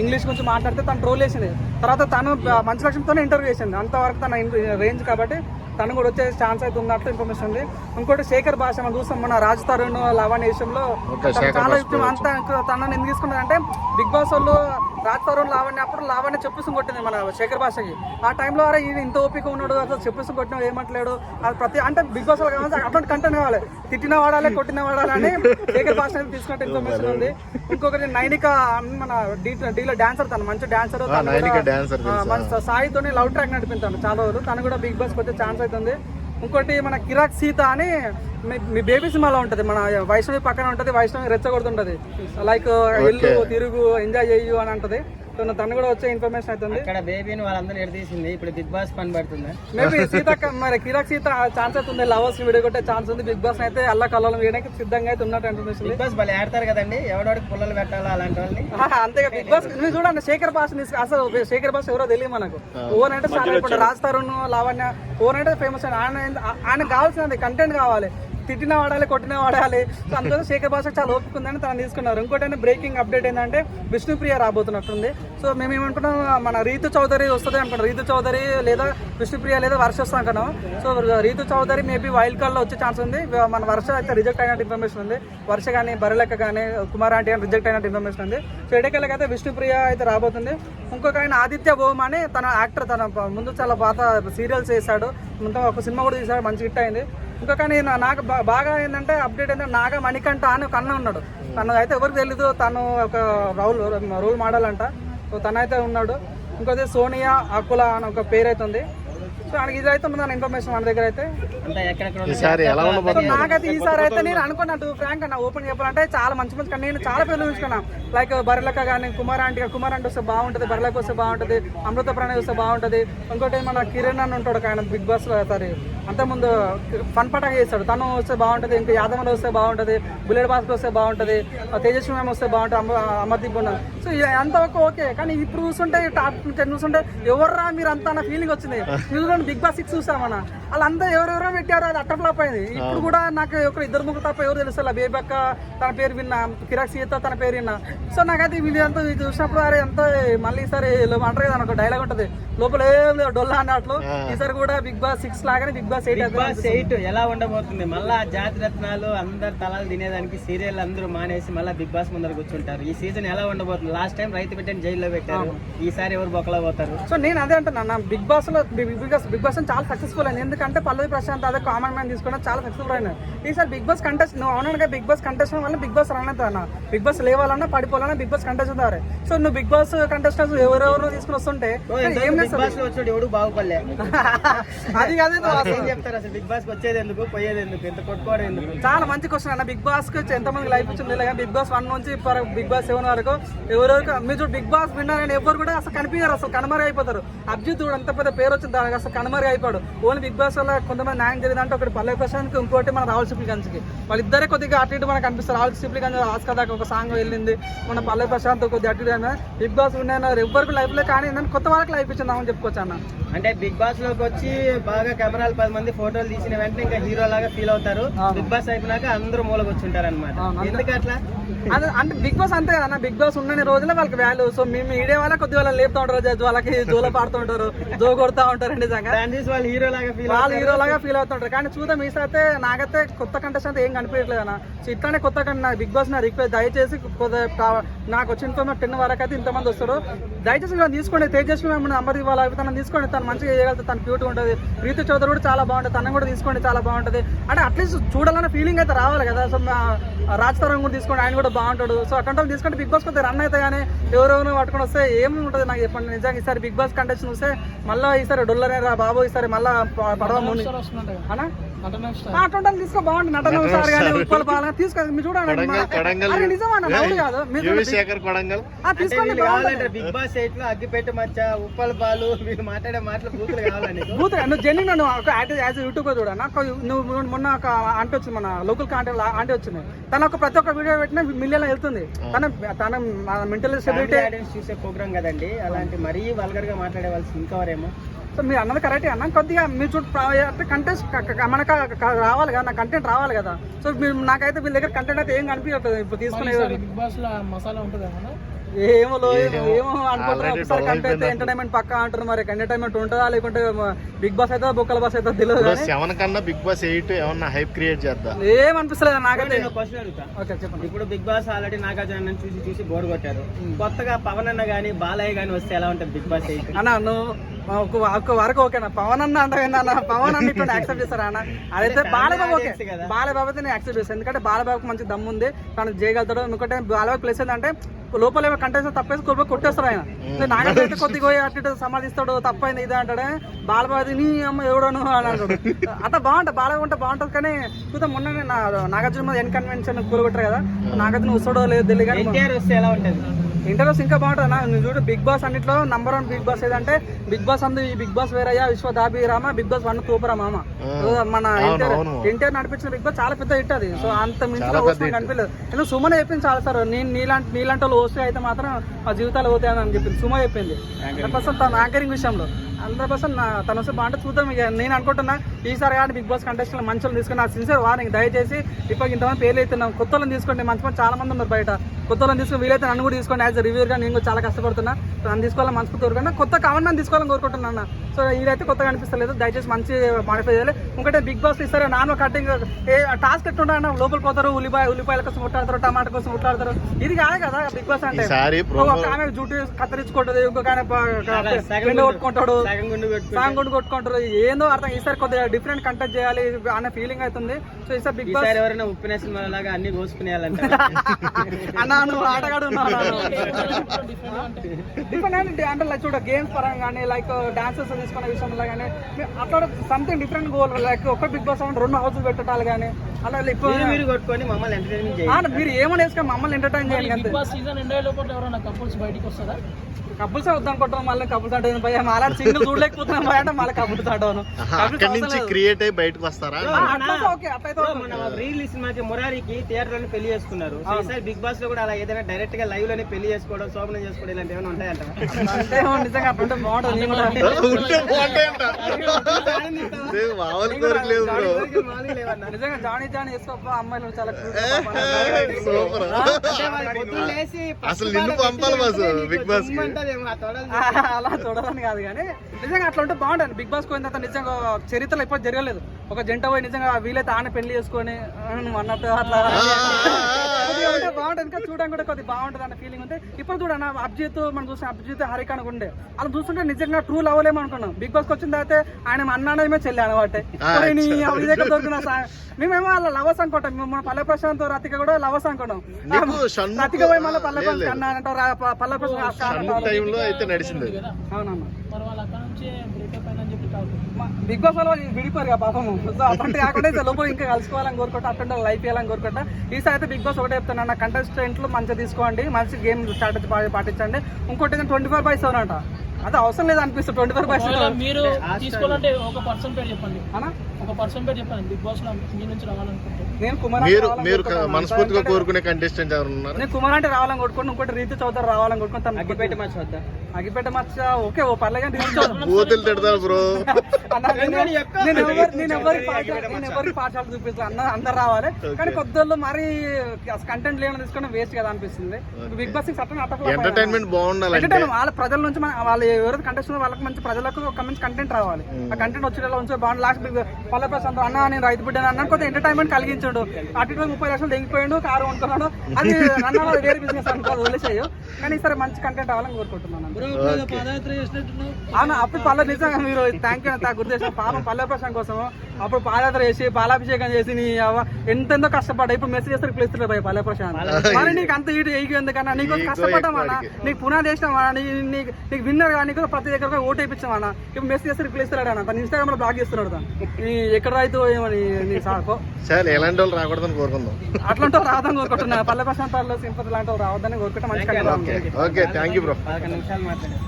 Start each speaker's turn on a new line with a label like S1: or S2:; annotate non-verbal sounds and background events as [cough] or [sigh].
S1: English గురించి మాట్లాడితే తను ట్రోల్ చేసింది. తర్వాత తను మంచి లక్ష్యంతోనే ఇంటర్వ్యూ చేసింది. అంతవరకు తన రేంజ్ కాబట్టి తను కూడా వచ్చే ఛాన్స్ అయితే ఉన్నట్టు ఇన్ఫర్మేషన్ ఉంది. ఇంకోటి శేఖర్ భాష మనం చూస్తాం మన రాజ్ తరుణ్ లవణ్ విషయంలో. చాలా అంతా తనని ఎందుకు తీసుకున్నారంటే బిగ్ బాస్ వాళ్ళు తరుణ్ లావణ్య అప్పుడు లావణ్య చెప్పేసి కొట్టింది మన శేఖర్ భాషకి. ఆ టైంలో అరే ఈయన ఇంత ఓపిక ఉన్నాడు అసలు చెప్పేసి కొట్టిన ఏమంటలేడు అది ప్రతి అంటే బిగ్ బాస్ కావాలి అటువంటి కంటెంట్ కావాలి. తిట్టిన వాడాలి కొట్టిన వాడాలి అని శేఖర్ భాష తీసుకున్నట్టు ఇన్ఫర్మేషన్ ఉంది. ఇంకొకటి నైనిక మన డీ డీలో డాన్సర్ తను మంచి డాన్సర్? మన సాయితోని లవ్ ట్రాక్ నడిపించాను చాలా రోజులు. తను కూడా బిగ్ బాస్ వచ్చే ఛాన్స్ అవుతుంది ఇంకోటి మన కిరాక్ సీత అని మీ- బేబీ సినిమాలో ఉంటది మన వైష్ణవి పక్కన ఉంటది వైష్ణవి రెచ్చగొడుతుంటది. లైక్ ఇల్లు తిరుగు ఎంజాయ్ చెయ్యు అని అంటది. సో తను కూడా వచ్చే ఇన్ఫర్మేషన్ అవుతుంది
S2: ఇక్కడ బేబీని వాళ్ళందరూ ఎడతీసింది ఇప్పుడు బిగ్ బాస్ పని పడుతుందా?
S1: మేబీ సీత మరి కిరాక్ సీత ఛాన్స్ అవుతుంది లవర్స్ వీడియో కొట్టే ఛాన్స్ ఉంది. బిగ్ బాస్ అయితే అల్ల కళ్ళలో వేయడానికి సిద్ధంగా అయితే ఉన్నట్టు ఇన్ఫర్మేషన్ ఉంది.
S2: బిగ్ బాస్ భలే ఆడతారు కదండి. ఎవడోడికి పుల్లలు పెట్టాలా అలాంటి వాళ్ళని?
S1: అంతేగా బిగ్ బాస్ మీరు చూడండి శేఖర్ బాస్ అసలు శేఖర్ బాస్ ఎవరో తెలియదు మనకు. ఓన్ అంటే రాజ్ తరుణ్ లావణ్య. ఓన్ అంటే ఫేమస్ ఆయన ఆయన ఆయన కావాల్సినది కంటెంట్ కావాలి. తిట్టినా వాడాలి కొట్టిన వాడాలి. సో అందులో శేఖర్ భాష చాలా ఓపుకుందని తను తీసుకున్నారు. ఇంకోటి బ్రేకింగ్ అప్డేట్ ఏంటంటే విష్ణుప్రియ రాబోతున్నట్టుంది. సో మేము ఏమనుకున్నాం మన రీతు చౌదరి వస్తుంది అనుకున్నాం రీతు చౌదరి లేదా విష్ణుప్రియ లేదా వర్ష వస్తుంది అనుకున్నాం so Rithu Chowdary maybe wild కాల్లో వచ్చే ఛాన్స్ ఉంది. మన వర్ష అయితే రిజెక్ట్ అయినట్టు ఇన్ఫర్మేషన్ ఉంది. వర్ష కానీ బరలెక్క కానీ కుమార్ ఆంటీ కానీ రిజెక్ట్ అయినట్టు ఇన్ఫర్మేషన్ ఉంది. సో ఎడకెళ్ళకి అయితే విష్ణుప్రియ అయితే రాబోతుంది. ఇంకొక ఆయన ఆదిత్య భోమ్ అని తన యాక్టర్ తన ముందు చాలా పాత సీరియల్స్ చేశాడు మొత్తం ఒక సినిమా కూడా తీశాడు మంచి హిట్ అయింది. ఇంకొక నేను నాకు బాగా ఏంటంటే అప్డేట్ ఏంటంటే నాగ మణికంఠ అని ఒక అన్న ఉన్నాడు. తను అయితే ఎవరికి తెలీదు తను ఒక రౌల్ రోల్ మోడల్ అంట. సో తను అయితే ఉన్నాడు. ఇంకోటి సోనియా అకుల అని ఒక పేరు అయితే ఉంది సో ఆయనకి ఇది అయితే ఉంది మన ఇన్ఫర్మేషన్ మన దగ్గర అయితే. నాకైతే ఈసారి అయితే నేను అనుకున్నట్టు ఫ్రాంక్ అన్న ఓపెన్ చెప్పాలంటే చాలా మంచి మంచి కానీ నేను చాలా పేర్లు చూసుకున్నా. లైక్ బర్రెలక్క కానీ కుమార్ ఆంటీ కుమార్ ఆంటీ వస్తే బాగుంటుంది బర్రెలకు వస్తే బాగుంటుంది అమృత ప్రణయ్ వస్తే బాగుంటుంది. ఇంకోటి మన కిరణ్ అని ఉంటాడు ఆయన బిగ్ బాస్ సారీ అంతకుముందు ఫన్ పటాక చేస్తాడు. తను వస్తే బాగుంటుంది ఇంకా యాదవలు వస్తే బాగుంటుంది బుల్లెట్ భాస్కర్ వస్తే బాగుంటుంది తేజస్వి మేము వస్తే బాగుంటుంది అమ అమర్దీప్ ఉన్న సో అంత అంతవరకు ఓకే. కానీ ఇప్పుడు చూస్తుంటే టాప్ టెన్ చూస్తుంటే ఎవర్రా మీరు అంత అన్న ఫీలింగ్ వచ్చింది. బిగ్ బాస్ సిక్స్ చూసామన్నా వాళ్ళంతా ఎవరెవరో పెట్టారు అది అట్ట ఫ్లాప్ అయింది. ఇప్పుడు కూడా నాకు ఒక ఇద్దరు ముగ్గురు తప్ప ఎవరు తెలుసు బేబక్క తన పేరు విన్నా కిరాక్ సీత తన పేరు విన్నా. సో నాకైతే వీళ్ళు అంతా ఇది చూసినప్పుడు అరే ఎంత మళ్ళీ ఈసారి లో- అంటారు కదా ఒక డైలాగ్ ఉంటుంది. లోపల ఏం డొల్లా అన్నట్లు ఈసారి కూడా బిగ్ బాస్ సిక్స్ లాగానే Bigg Boss eight
S2: Bigg Boss eight ఎలా ఉండబోతుంది మళ్ళా జాతి రత్నాలు అందరు తలాలు తినేదానికి సీరియల్ అందరూ మానేసి మళ్ళీ బిగ్ బాస్ ముందర కూర్చుంటారు ఈ సీజన్ ఎలా ఉండబోతుంది లాస్ట్ టైం రైతు బిడ్డని జైల్లో పెట్టారు ఈసారి ఎవరు బొక్కలో పోతారు
S1: సో నేను అదే అంటున్నాను బిగ్ బాస్లో బిగ్ బాస్ బిగ్ బాస్ చాలా సక్సెస్ఫుల్ అయింది ఎందుకంటే పల్లవి ప్రశాంత్ అదే కామన్ మ్యాన్ తీసుకోవడం చాలా సక్సెస్ఫుల్ అయినా ఈసారి బిగ్ బాస్ కంటెస్ట్ నువ్వు అవునగా బిగ్ బాస్ కంటెస్ట్ వల్ల బిగ్ బాస్ రన్ అవుతా బిగ్ బాస్ లేవాలన్నా పడిపోవాలన్నా బిగ్ బాస్ కంటెస్ట్ అవుతారు సో నువ్వు బిగ్ బాస్ కంటెస్టెంట్స్ ఎవరెవరు తీసుకుని వస్తుంటే ఏం
S2: బిగ్ బాస్లో వచ్చాడు ఎవడు బాగుపడలే
S1: అది కాదు
S2: ఏం. చెప్తారు అసలు బిగ్ బాస్ వచ్చేది ఎందుకు పోయేది ఎందుకు ఎంత కొట్టుకోవడం ఎందుకు?
S1: చాలా మంచి క్వశ్చన్ అన్న. బిగ్ బాస్కి ఎంత మంది లైఫ్ ఇచ్చింది లేదా బిగ్ బాస్ వన్ నుంచి బిగ్ బాస్ సెవెన్ వరకు ఎవరెవరికి మీరు చూడు బిగ్ బాస్ విన్నర్ అని ఎవరు కూడా అసలు కనిపించారు అసలు కనుమరుగు అయిపోతారు. అభిజిత్ కూడా అంత పెద్ద పేరు వచ్చింది దానికి అసలు కనుమరుగు అయిపోయాడు ఓన్లీ బిగ్ బాస్ వల్ల కొంతమంది న్యాయం జరిగిందంటే ఒకటి పల్లె ప్రశాంత్ ఇంకోటి మన రాహుల్ సిప్లి గంజ్కి. వాళ్ళిద్దరే కొద్దిగా అటు ఇటు మనకు కనిపిస్తారు రాహుల్ సిప్లి గంజ్ దాకా ఒక సాంగ్ వెళ్ళింది. మన పల్లె ప్రశాంత్ కొద్దిగా అటు ఇటు బిగ్ బాస్ విన్నర్ ఎవరికి లైఫ్లో కానీ కొత్త వాళ్ళకి లైఫ్ ఇచ్చిందామని చెప్పుకోవచ్చు అన్న.
S2: అంటే బిగ్ బాస్లోకి వచ్చి బాగా కెమెరాలు పది మంది ఫోటోలు తీసిన వెంటనే ఇంకా హీరో లాగా ఫీల్ అవుతారు. బిగ్ బాస్ అయిపోయినాక అందరూ మూలకు వచ్చి ఉంటారు అనమాట. ఎందుకు అట్లా?
S1: అంటే బిగ్ బాస్ అంతే కదా బిగ్ బాస్ ఉన్న రోజులే వాళ్ళకి వాల్యూ సో మేము మీడియా వాళ్ళ కొద్ది వాళ్ళని లేపుతా ఉంటారు వాళ్ళకి జోల పాడుతూ ఉంటారు జో కొడతా ఉంటారు నిజంగా.
S2: వాళ్ళు హీరో లాగా ఫీల్
S1: వాళ్ళు హీరో లాగా ఫీల్ అవుతుంటారు కానీ చూద్దాం ఈసారి నాకైతే కొత్త కంటెస్టెంట్ ఏం కనిపించట్లేదు అన్న. సో ఇట్లానే కొత్త బిగ్ బాస్ నా రిక్వెస్ట్ దయచేసి నాకు వచ్చిన టెన్ వరకు అయితే ఇంతమంది వస్తారు. దయచేసి తీసుకోండి తేజస్వి మేము నంబర్ అవి తను తీసుకోండి తను మంచిగా చేయగలుగుతుంది తను క్యూట్ ఉంటుంది. రీతు చౌదరి కూడా చాలా బాగుంటుంది. తనని కూడా తీసుకోండి చాలా బాగుంటుంది. అంటే అట్లీస్ట్ చూడాలన్న ఫీలింగ్ అయితే రావాలి కదా. సో రాజ్ తరం కూడా తీసుకోండి ఆయన కూడా బాగుంటాడు. సో అటువంటి వాళ్ళు తీసుకుంటే బిగ్ బాస్ కొద్దిగా రన్ అవుతాయి కానీ ఎవరెవరు పట్టుకొని వస్తే ఏముంటుంది నాకు చెప్పండి. నిజంగా ఈసారి బిగ్ బాస్ కంటెస్ట్ చూస్తే మళ్ళీ ఈసారి డొల్లరే రా బాబు ఈసారి మళ్ళీ పడవ ముని. అనా? ఆ, అటువంటి వాళ్ళు తీసుకో బాగుంటుంది నటన సార్ కానీ ఉప్పల పాలన తీసుకో మీరు చూడండి
S3: కొడంగల్ కొడంగల్.
S1: అరే నిజమా నవ్వు కాదు. మీరు
S3: యువి శేఖర్ కొడంగల్.
S1: ఆ, తీసుకోండి
S2: బిగ్ బాస్ ఎయిట్లో అగ్గిపెట్ట మచ్చ ఉప్పల పాలు వీళ్ళు మాట్లాడే మాటలు బూతులు కావాలా నీకు?
S1: బూత్ నువ్వు జెన్యున్ నువ్వు ఒక యాజ్ యూట్యూబ్ చూడ. నాకు నువ్వు మొన్న ఒక ఆంటీ వచ్చింది మన లోకల్ ఆంటీ ఆంటీ వచ్చింది. తన ఒక ప్రతి ఒక్క వీడియో పెట్టిన మిలియన్ వెళ్తుంది. తన తన మెంటల్ స్టెబిలిటీ
S2: audience చూసే ప్రోగ్రామ్ కదండి. అలాంటి మరీ వల్గర్గా మాట్లాడే వాళ్ళు ఇంకెవరేమో
S1: సో మీరు అన్నది కరెక్టే అన్న కొద్దిగా మీ చుట్టూ కంటెంట్ మనకు రావాలి కదా నా కంటెంట్ రావాలి కదా. సో మీరు నాకైతే వీళ్ళ దగ్గర కంటెంట్ అయితే ఏం కనిపించట్లేదు. ఇప్పుడు తీసుకునే
S4: బిగ్ బాస్లో మసాలా ఉంటుంది
S1: ఏమో లో-
S3: ఏమో. అయిపోయింది
S1: ఎంటర్టైన్మెంట్ పక్కా అంటారు మరి. ఎంటర్టైన్మెంట్ ఉంటుందా? లేకుంటే బిగ్ బాస్ అయితే బొక్కల బాస్ అయితే తెలియదు
S3: ఇప్పుడు సెవెన్ కన్నా బిగ్ బాస్ ఎయిట్ ఏమన్నా హైప్ క్రియేట్ చేద్దా?
S1: ఏమనిపిస్తలేదు నాకైతే?
S2: నేను క్వశ్చన్ అడుగుతా.
S1: ఓకే చెప్పండి.
S2: ఇప్పుడు బిగ్ బాస్ ఆల్రెడీ నాగార్జున చూసి చూసి బోర్ కొట్టారు. కొత్తగా పవన్ అన్న గానీ బాలయ్య గానీ వస్తే ఎలా ఉంటుంది బిగ్ బాస్ ఎయిట్?
S1: అన్న నువ్వు ఒక ఒక వరకు ఓకేనా పవన్ అన్న అంటే అన్న? పవన్ అన్న ఇట్లా యాక్సెప్ట్ చేస్తారా అన్న? అదైతే బాలబాబు ఓకే. బాలబాబు అయితే నేను యాక్సెప్ట్ చేస్తాను ఎందుకంటే బాలబాబుకి మంచి దమ్ము ఉంది తను చేయగలుగుతాడు ఎందుకంటే బాలబాబు ప్లేస్ ఏంటంటే లోపల ఏమో కంటెస్ట్ తప్పేసి కొడుకు కొట్టేస్తారు ఆయన. నాగైతే అయితే కొద్దిగా పోయి అటు ఇటు సమాధిస్తాడు తప్పైంది ఇది అంటాడే? బాలబాబు నీ అమ్మ ఎవడను అని అంటాడు. అట్లా బాగుంటుంది బాలబాబు ఉంటే బాగుంటుంది కానీ చూద్దాం మొన్న నాగార్జున మీద ఎన్ కన్వెన్షన్ కూరగొట్టారు కదా నాగార్జున వస్తాడో లేదు తెలియదు కానీ
S2: ఎన్టీఆర్ వస్తే ఎలా ఉంటుంది?
S1: ఇంటర్వ్యూస్ ఇంకా బాగుంటుంది అన్న. నువ్వు చూడు బిగ్ బాస్ అన్నిట్లో నంబర్ వన్ బిగ్ బాస్ ఏదంటే బిగ్ బాస్ అందు ఈ బిగ్ బాస్ వేరయ్య విశ్వ దాబి రామ బిగ్ బాస్ వన్ తూపరా మామ. మన
S3: అవును.
S1: ఎన్టీఆర్ నడిపించిన బిగ్ బాస్ చాలా పెద్ద హిట్ అది. సో అంత మించిన. కనిపించలేదు. ఎందుకు సుమన్ చెప్పింది చాలా సార్ నేను నీలాంటి నీలాంటి వాళ్ళు హోస్ట్ అయితే మాత్రం మా జీవితాలు పోతాయని అని చెప్పింది. సుమ చెప్పింది. హండ్రెడ్ పర్సెంట్ తన యాంకరింగ్ విషయంలో. హండ్రెడ్ పర్సెంట్ తన వస్తే బాగుంటే చూద్దాం ఇక. నేను అనుకుంటున్నా ఈసారి కానీ బిగ్ బాస్ కంటెస్ట్లో మంచి వాళ్ళని తీసుకుని నా సిన్సియర్ వార్నింగ్ దయచేసి ఇప్పుడు ఇంతమంది పేర్లు అవుతున్నాం కొత్త వాళ్ళని తీసుకోండి మంచి మంది చాలా మంది ఉన్నారు బయట. కొత్త వాళ్ళని తీసుకుని వీలైతే నన్ను కూడా తీసుకోండి యాజ్ రివ్యూర్గా నేను కూడా చాలా కష్టపడుతున్నా. నన్ను తీసుకోవాలని మనసు కోరుకున్నా కొత్త కావాలి నన్ను తీసుకోవాలని కోరుకుంటున్నాను సో ఇదైతే కొత్తగా అనిపిస్తలేదు. దయచేసి మంచి మాడిఫై చేయాలి. ఇంకోటి బిగ్ బాస్ ఇస్తారు నాన్ కటింగ్ ఏ టాస్క్ ఎట్టుంటా లోపల పోతారు ఉల్లిపాయ ఉల్లిపాయల కోసం కొట్లాడతారు టమాటా కోసం కొట్లాడతారు. ఇది కాదు కదా బిగ్ బాస్ అంటే.
S3: ఈసారి
S1: ఒక ఆమె జుట్టు కత్తిరించుకుంటది ఇంకొక కొట్టుకుంటాడు
S2: సగం గుండు. పెట్టుకుంటే
S1: సాంగ్ కొట్టు కొట్టుకుంటారు. ఏందో అర్థం. ఈసారి కొద్దిగా డిఫరెంట్ కంటెంట్ చేయాలి అనే ఫీలింగ్ అవుతుంది. సో ఈసారి బిగ్ బాస్
S2: ఎవరైనా ఉప్పిన సినిమా లాగా అన్ని కోసుకునేయాలంట.
S1: అన్నా నువ్వు ఆటగాడు డిఫరెంట్ అంటే అంటే లైక్ చూడ గేమ్స్ పరంగా కానీ లైక్ డాన్సెస్ తీసుకునే విషయంలో కానీ అట్లా సంథింగ్ డిఫరెంట్ గోల్ లైక్ ఒక బిగ్ బాస్ అంటే రెండు హౌసెస్ పెట్టాలి కానీ అలా ఇప్పుడు
S2: మీరు మీరు కొట్టుకొని మమ్మల్ని ఎంటర్టైన్మెంట్ చేయాలి
S1: మీరు ఏమైనా వేసుకొని మమ్మల్ని ఎంటర్టైన్ చేయాలి
S4: బిగ్ బాస్ సీజన్ ఎండ్ ఎవరైనా కపుల్స్ బయటికి వస్తారా?
S1: కపుల్స్ వద్దనుకుంటాం మళ్ళీ కపుల్స్ అంటే భయ మాలా సింగిల్ చూడలేకపోతున్నాం భయ అంటే మళ్ళీ కపుల్స్
S3: అక్కడి నుంచి క్రియేట్ అయ్యి బయటకు వస్తారా?
S2: రీల్ సినిమాకి మురారికి థియేటర్లోనే పెళ్ళి చేసుకున్నారు. సో ఈసారి బిగ్ బాస్లో కూడా అలా ఏదైనా డైరెక్ట్గా లైవ్లోనే పెళ్ళి చేసుకోవడం శోభనం చేసుకోవడం ఇలాంటి ఏమైనా ఉంటాయంట?
S1: అంటే నిజంగా జానీ జానీ వేసుకోపా అమ్మాయిలు చాలా.
S3: సూపర్. అసలు నిన్ను పంపాలి బాసు బిగ్ బాస్కి
S1: ఆ, [laughs] అలా చూడాలని కాదు కానీ నిజంగా అట్లా ఉంటే బాగుంటుంది. బిగ్ బాస్ పోయిన తర్వాత నిజంగా చరిత్రలో ఎక్కువ జరగలేదు. ఒక జంట పోయి నిజంగా వీలైతే ఆన పెళ్ళి చేసుకొని నువ్వు అన్నట్టు అట్లా బాగుంటుంది ఇంకా చూడడానికి కూడా కొద్దిగా బాగుంటుంది అన్న ఫీలింగ్ ఉంది. ఇప్పుడు చూడన్న అభిజిత్ మనం చూసిన అభిజిత్ హరిక అనుకుంటే అలా చూస్తుంటే నిజంగా ట్రూ లవ్ అనుకున్నాం. బిగ్ బాస్ వచ్చిన తర్వాత ఆయన అన్నాడమే చెల్లి అనమాట. దొరికిన మేమేమో అలా లవర్స్ అనుకుంటాం. మేము మన పల్లె ప్రశాంత్ రతిక కూడా లవర్స్ అనుకున్నాం. రతిక పోయి మళ్ళీ పల్లె ప్రశాంత్ పల్లె ప్రశాంత్
S3: నడిచింది అది.
S1: అవునన్నా.
S4: మరి వాళ్ళు అక్కడ నుంచి బ్రేకప్ అయినా చెప్పి టాక్
S1: మా- బిగ్ బాస్ వాళ్ళు విడిపోయారు కదా పాపము సో అటువంటి కాకుండా లోపల ఇంకా కలుసుకోవాలని కోరుకుంటా అటువంటి లైఫ్ చేయాలని కోరుకుంటా. ఈసారి అయితే బిగ్ బాస్ ఒకటే చెప్తాను అన్న కంటెస్టెంట్లు మంచిగా తీసుకోండి. మంచి గేమ్ స్ట్రాటజీ పాటించండి. ఇంకోటి ట్వంటీ ఫోర్ బై సెవెన్ అంట. అది అవసరం లేదు అనిపిస్తుంది ట్వంటీ ఫోర్ బై
S4: మీరు తీసుకోవాలంటే ఒక పర్సన్ పేరు చెప్పండి. ఒక పర్సన్ పేరు చెప్పండి బిగ్ బాస్లో మీ నుంచి రావాలనుకుంటే.
S1: నేను కుమార్
S3: మీరు మీరు. మనస్ఫూర్తిగా కోరుకునే కంటెస్టెంట్ ఎవరు ఉన్నారు?
S1: నేను కుమార్ అంటే రావాలని కొట్టుకుని ఇంకోటి రీతి చౌదరి రావాలని కొట్టుకుంటాను
S2: అగ్గిపెట్టి మ్యాచ్ వద్దా?
S1: అగిపెట్ట మచ్చ ఓకే ఓ పర్లే కానీ రీతి చౌదరి.
S3: తిడతారు బ్రో.
S1: అన్న, నేను- నేను ఎవరి- నేను ఎవరికి పాఠశాల నేను ఎవరికి పాఠశాల చూపిస్తాను అన్న అందరు రావాలి. కానీ కొద్దిళ్ళు మరి కంటెంట్ లేని తీసుకుని వేస్ట్ కదా అనిపిస్తుంది. బిగ్ బాస్ సటన్
S3: ఎంటర్టైన్మెంట్
S1: ఎంటర్టైన్ వాళ్ళ ప్రజల నుంచి మన వాళ్ళు ఎవరైతే కంటెస్ట్ వాళ్ళకి మంచి ప్రజలకు ఒక మంచి కంటెంట్ రావాలి. ఆ కంటెంట్ వచ్చేలా ఉంటే బాగుంది. లాస్ట్ పల్లె ప్రశాంత్ అన్న నేను రైతు బిడ్డ అన్న కొంత ఎంటర్టైన్మెంట్ కలిగించాడు. అటు ఇటు ముప్పై లక్షలు దిగిపోయాడు కారు కొనుక్కున్నాడు. అది [laughs] అన్న వేరే బిజినెస్ అనుకో వదిలేసాయి. కానీ ఈసారి మంచి కంటెంట్ రావాలని కోరుకుంటున్నాను అవును అప్పుడు పల్లె నిజంగా మీరు థ్యాంక్ యూ గుర్తు చేసిన పాపం పల్లె ప్రశాంత్ కోసం అప్పుడు పాదయాత్ర చేసి పాలాభిషేకం చేసి నీ అవ్వ ఎంతెంతో కష్టపడ్డా. ఇప్పుడు మెసేజ్ చేస్తారు ప్లేస్ భయ పల్లె ప్రశాంత్ మరి నీకు అంత ఇటు ఎగి ఎందుకన్నా నీకు కష్టపడ్డామన్నా నీకు పునాది వేసినామన్నా నీ నీకు నీకు విన్నర్ కానీ నీకు ప్రతి దగ్గర ఓటు వేయించామన్నా ఇప్పుడు మెసేజ్ చేస్తే రిప్లై ఇస్తాడు అన్న? తన ఇన్స్టాగ్రామ్లో బ్లాక్ చేస్తున్నాడు తను. నీ ఎక్కడ రైతు ఏమని నీ సాకో.
S3: సరే ఎలాంటి వాళ్ళు రాకూడదని కోరుకుందాం.
S1: అట్లాంటి వాళ్ళు రావద్దని కోరుకుంటున్నా. పల్లె ప్రశాంతాల్లో సింపతి లాంటి వాళ్ళు రావద్దని కోరుకుంటే మంచి content
S3: okay okay thank you bro.
S2: పదకొండు నిమిషాలు మాట్లాడారు.